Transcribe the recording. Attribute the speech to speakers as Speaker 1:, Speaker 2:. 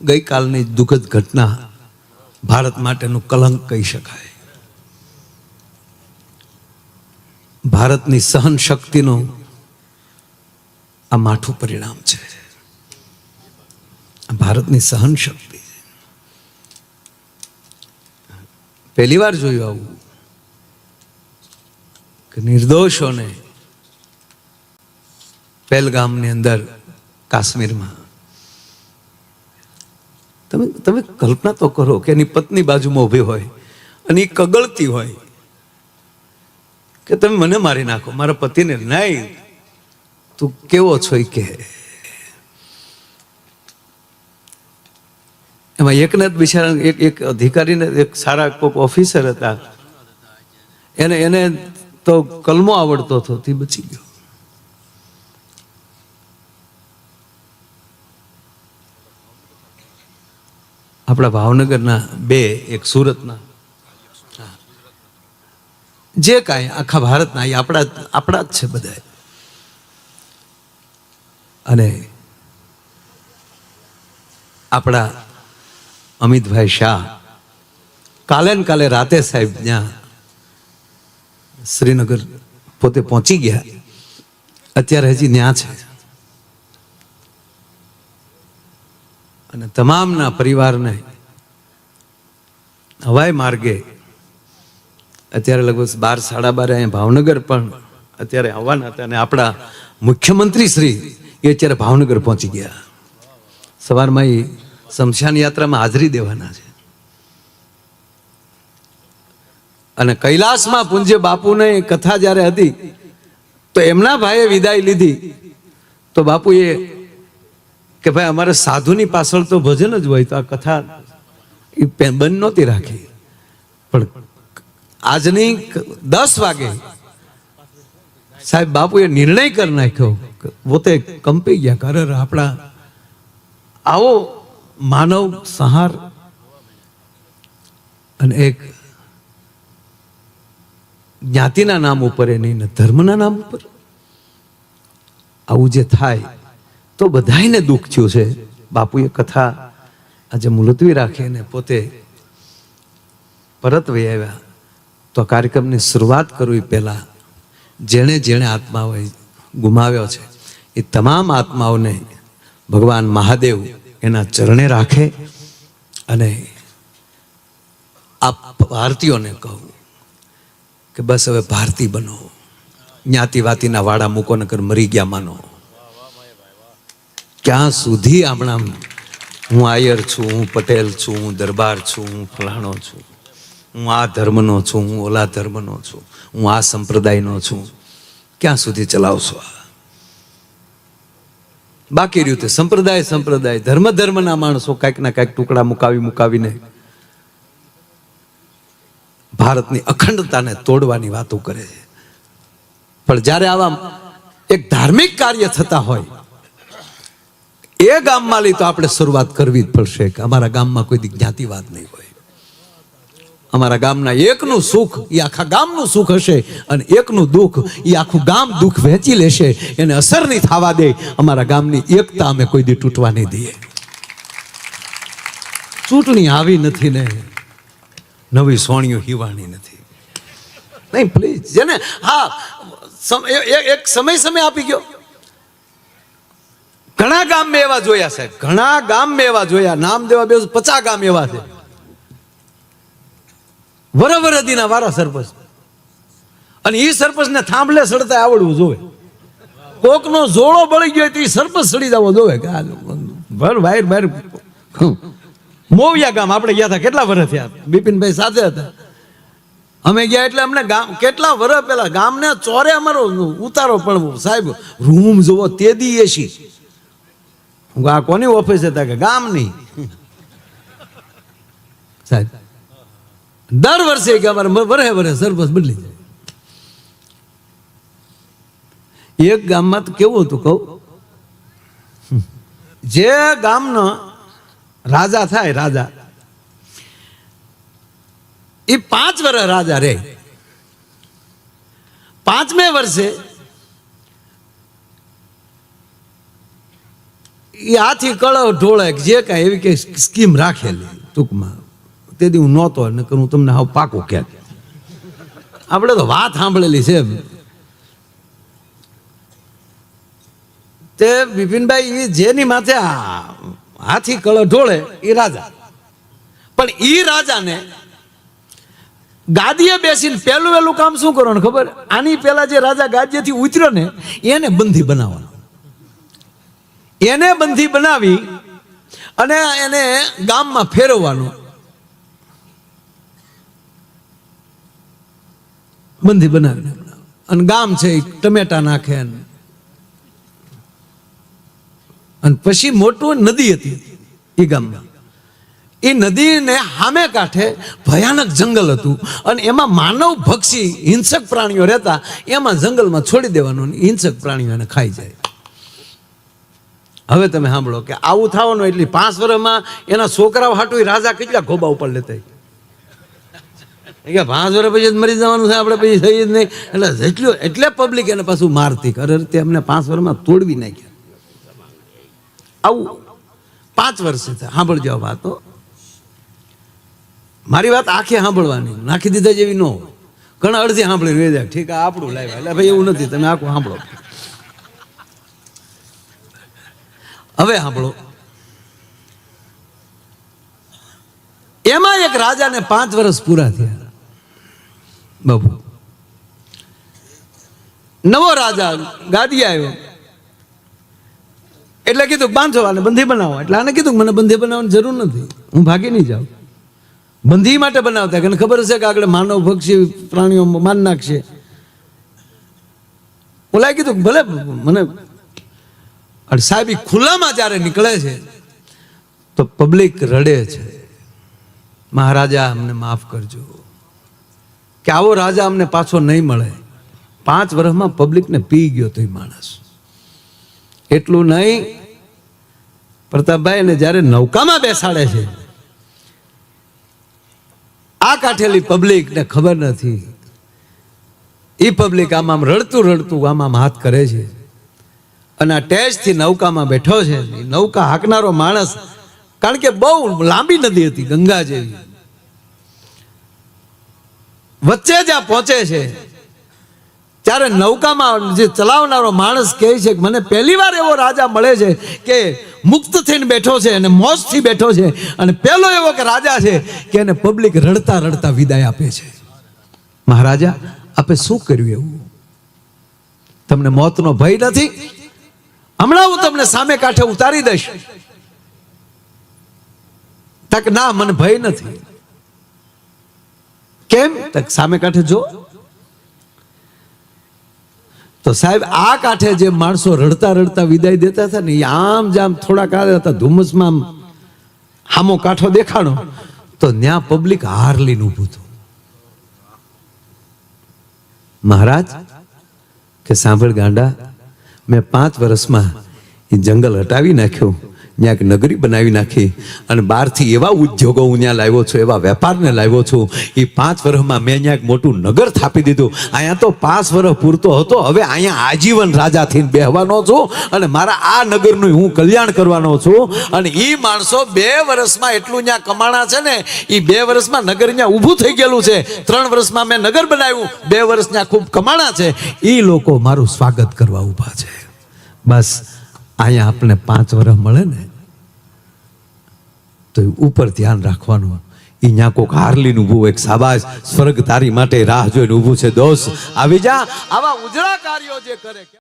Speaker 1: ગઈકાલની દુઃખદ ઘટના ભારત માટેનું કલંક કહી શકાય. ભારતની સહન શક્તિનું આ માઠું પરિણામ છે. ભારતની સહન શક્તિ પહેલી વાર જોયું આવું, કે નિર્દોષોને પહેલગામની અંદર કાશ્મીરમાં તમે તમે કલ્પના તો કરો કે એની પત્ની બાજુમાં ઊભી હોય અને એ કગળતી હોય કે તમે મને મારી નાખો, મારા પતિને નહીં. તું કેવો છો એ કે? એમાં એકને જ બિચારા, એક એક અધિકારીને, એક સારા કોઈક ઓફિસર હતા. એને એને તો કલમો આવડતો હતો, તે બચી ગયો. આપણા ભાવનગરના બે, એક સુરતના. જે કાંઈ આખા ભારતના, એ આપણા આપણા જ છે બધા અને આપણા અમિતભાઈ શાહ કાલે ને કાલે રાતે સાહેબ ત્યાં શ્રીનગર પોતે પહોંચી ગયા. અત્યારે હજી ત્યાં છે. અને તમામના પરિવારને હવાઈ માર્ગે અત્યારે લગભગ બાર, સાડા બારે અહીંયા ભાવનગર પણ અત્યારે આવવાના હતા અને આપણા મુખ્યમંત્રી શ્રી એ અત્યારે ભાવનગર પહોંચી ગયા. સવારમાં એ શમશાન યાત્રામાં હાજરી દેવાના છે. અને કૈલાસમાં પૂજ્ય બાપુને કથા જ્યારે હતી, તો એમના ભાઈએ વિદાય લીધી, તો બાપુએ કે ભાઈ, અમારે સાધુની પાછળ તો ભજન જ હોય, તો આ કથા એ બંધ નહોતી રાખી. પણ આજની દસ વાગે સાહેબ, બાપુએ નિર્ણય કરી નાખ્યો પોતે કંપી ગયા કરે આપણા આવો માનવ સંહાર અને એક જ્ઞાતિના નામ ઉપર એ નહીં ધર્મના નામ ઉપર આવું જે થાય તો બધાયને દુઃખ થયું છે. બાપુએ કથા આજે મુલતવી રાખી અને પોતે પરત વહી આવ્યા. તો કાર્યક્રમની શરૂઆત કરવી પહેલાં જેણે જેણે આત્માઓએ ગુમાવ્યો છે, એ તમામ આત્માઓને ભગવાન મહાદેવ એના ચરણે રાખે અને આ ભારતીયોને કહું કે બસ હવે ભારતી બનો. જ્ઞાતિવાતીના વાડા મૂકો નકર મરી ગયા માનો. ક્યાં સુધી હમણાં હું આયર છું, હું પટેલ છું, હું દરબાર છું, હું ફલાણો છું, હું આ ધર્મનો છું, હું ઓલા ધર્મનો છું, હું આ સંપ્રદાયનો છું, ક્યાં સુધી ચલાવશો આ? બાકી રહ્યું તે સંપ્રદાય સંપ્રદાય, ધર્મ, ધર્મના માણસો કાંઈક ના કાંઈક ટુકડા મુકાવી, મુકાવીને ભારતની અખંડતાને તોડવાની વાતો કરે છે. પણ જ્યારે આવા એક ધાર્મિક કાર્ય થતા હોય એ ગામમાં લઈ તો આપણે શરૂઆત કરવી જ પડશે કે અમારા ગામમાં કોઈ જ્ઞાતિવાદ નહીં હોય. અમારા ગામના એકનું સુખ એ આખા ગામનું સુખ હશે અને એકનું દુઃખ એ આખું ગામ દુઃખ વહેંચી લેશે, એને અસર નહીં થવા દે. અમારા ગામની એકતા અમે કોઈ દી તૂટવા નહીં દઈએ. ચૂંટણી આવી નથી ને, નવી સોણીઓ હિવાણી નથી. નહીં પ્લીઝ જેને હા એક સમય સમય આપી ગયો. ઘણા ગામ મેં એવા જોયા સાહેબ. ઘણા ગામ મેં એવા જોયા. નામ દેવા બે પચાસ ગામ એવા છે. વરવરદીના વારા સરપંચ. અને એ સરપંચને થાંભલે સડતા આવડવું જોવે. કોકનો જોડો બળી ગયો તો એ સરપંચ સડી જવો જોવે. ભર ભાઈ ભાઈ મોવિયા ગામ આપણે ગયા હતા. કેટલા વર્ષ થયા? બિપિનભાઈ સાથે હતા. અમે ગયા એટલે અમને ગામ કેટલા વર્ષ પહેલા ગામને ચોરે અમારો ઉતારો પડવો. સાહેબ, રૂમ જોવો તે દી એસી. આ કોની ઓફિસ હતા કે ગામની? સાહેબ, દર વર્ષે કે અમારે વરહે વરહે સરપંચ બદલી જાય. એક ગામમાં તો કેવું હતું કહું? જે ગામનો રાજા થાય, રાજા એ પાંચ વર્ષ રાજા રે પાંચમે વર્ષે એ હાથી કળવ ઢોળે કે જે કાંઈ એવી કઈ સ્કીમ રાખેલી ટૂંકમાં. તેથી હું નહોતો ને હું તમને હાવ પાકો ક્યાંક આપણે તો વાત સાંભળેલી છે તે બિપિનભાઈ એ જેની માથે હાથી કળ ઢોળે એ રાજા. પણ એ રાજાને ગાદીએ બેસીને પહેલું વહેલું કામ શું કરવાનું ખબર? આની પહેલા જે રાજા ગાદીએથી ઉતર્યો ને, એને બંધી બનાવવાનો. એને બંધી બનાવી અને એને ગામમાં ફેરવવાનો. બંધી બનાવી. અને ગામ છે ટમેટા નાખે અને. પછી મોટું નદી હતી એ ગામમાં. એ નદીને સામે કાંઠે ભયાનક જંગલ હતું. અને એમાં માનવ ભક્ષી, હિંસક પ્રાણીઓ રહેતા, એમાં જંગલમાં છોડી દેવાનું હિંસક પ્રાણીઓ એને ખાઈ જાય. હવે તમે સાંભળો કે આવું થવાનું એટલે પાંચ વર્ષમાં એના છોકરાઓ હાટું રાજા કેટલા ખોબા ઉપર લેતા કે પાંચ વર્ષ પછી મરી જવાનું છે, આપણે પછી થઈ જ નહીં. એટલે જેટલું એટલે પબ્લિક એને પાછું મારતી. કરે તે અમને પાંચ વર્ષમાં તોડવી નાખ્યા. આવું પાંચ વર્ષે સાંભળજો આ વાતો. મારી વાત આખી સાંભળવાની, નાખી દીધા જેવી ન હોય. ઘણા અડધી સાંભળી રહી જાય. ઠીક આપણું લાવ્યા એટલે ભાઈ એવું નથી. તમે આખું સાંભળો. હવે સાંભળો. એમાં એક રાજાને પાંચ વર્ષ પૂરા થયા. બાબુ નવો રાજા ગાદી આવ્યો. એટલે કીધું, બાંધો આને, બંધી બનાવો. એટલે આને કીધું, મને બંધી બનાવવાની જરૂર નથી. હું ભાગી નહીં જાઉં. બંધી માટે બનાવતા કે ખબર હશે કે આગળ માનવ પક્ષી પ્રાણીઓ માન નાખશે. ઓલા કીધું, ભલે, મને અને સાહેબ ખુલ્લામાં જ્યારે નીકળે છે, તો પબ્લિક રડે છે. મહારાજા, અમને માફ કરજો. કે આવો રાજા અમને પાછો નહીં મળે. પાંચ વર્ષમાં પબ્લિકને પી ગયો તો એ માણસ. એટલું નહીં, પ્રતાપભાઈ ને જ્યારે નૌકામાં બેસાડે છે, આ કાઠેલી પબ્લિકને ખબર નથી. એ પબ્લિક આમ આમ રડતું રડતું આમ આમ હાથ કરે છે. અને આ ટેસ્ટથી નૌકામાં બેઠો છે. નૌકા હાંકનારો માણસ, કારણ કે બહુ લાંબી નદી હતી, ગંગા જેવી. વચ્ચે જ આ પહોંચે છે. ત્યારે નૌકામાં જે ચલાવનારો માણસ કહે છે કે, મને પહેલી વાર એવો રાજા મળે છે કે મુક્ત થઈને બેઠો છે અને મોજથી બેઠો છે. અને પહેલો એવો કે રાજા છે કે એને પબ્લિક રડતા રડતા વિદાય આપે છે. મહારાજા, આપે શું કર્યું એવું? તમને મોતનો ભય નથી? હમણાં હું તમને સામે કાંઠે ઉતારી દઈશ. તક ના, મને ભય નથી. કેમ? તક સામે કાંઠે જો. તો સાહેબ, આ કાંઠે જે માણસો રડતા રડતા વિદાય દેતા હતા ને એ આમ જામ થોડા કાળે હતા, ધુમ્મસમાં હામો કાંઠો દેખાણો, તો ત્યાં પબ્લિક હાર લઈને ઊભું હતું મહારાજ, કે સાંભળ ગાંડા મેં પાંચ વર્ષમાં એ જંગલ હટાવી નાખ્યું. ત્યાં એક નગરી બનાવી નાખી અને બહારથી એવા ઉદ્યોગો હું ત્યાં લાવ્યો છું, એવા વેપારને લાવ્યો છું, એ પાંચ વર્ષમાં મેં અહીંયા એક મોટું નગર થાપી દીધું. અહીંયા તો પાંચ વર્ષ પૂરતો હતો, હવે અહીંયા આજીવન રાજા થઈને બેહવાનો છું અને મારા આ નગરનું હું કલ્યાણ કરવાનો છું. અને એ માણસો બે વર્ષમાં એટલું ત્યાં કમાણા છે ને એ બે વર્ષમાં નગર ત્યાં ઊભું થઈ ગયેલું છે. ત્રણ વર્ષમાં મેં નગર બનાવ્યું, બે વર્ષ ત્યાં ખૂબ કમાણા છે. એ લોકો મારું સ્વાગત કરવા ઊભા છે. બસ, અહીંયા આપણે પાંચ વર્ષ મળે ને તો ઉપર ધ્યાન રાખવાનું. એ ન્યા કોક હારલીનું ઊભું એક સાબાસ સ્વર્ગ તારી માટે રાહ જોઈને ઊભું છે, દોસ્ત. આવી જા. આવા ઉજળા કાર્યો જે કરે.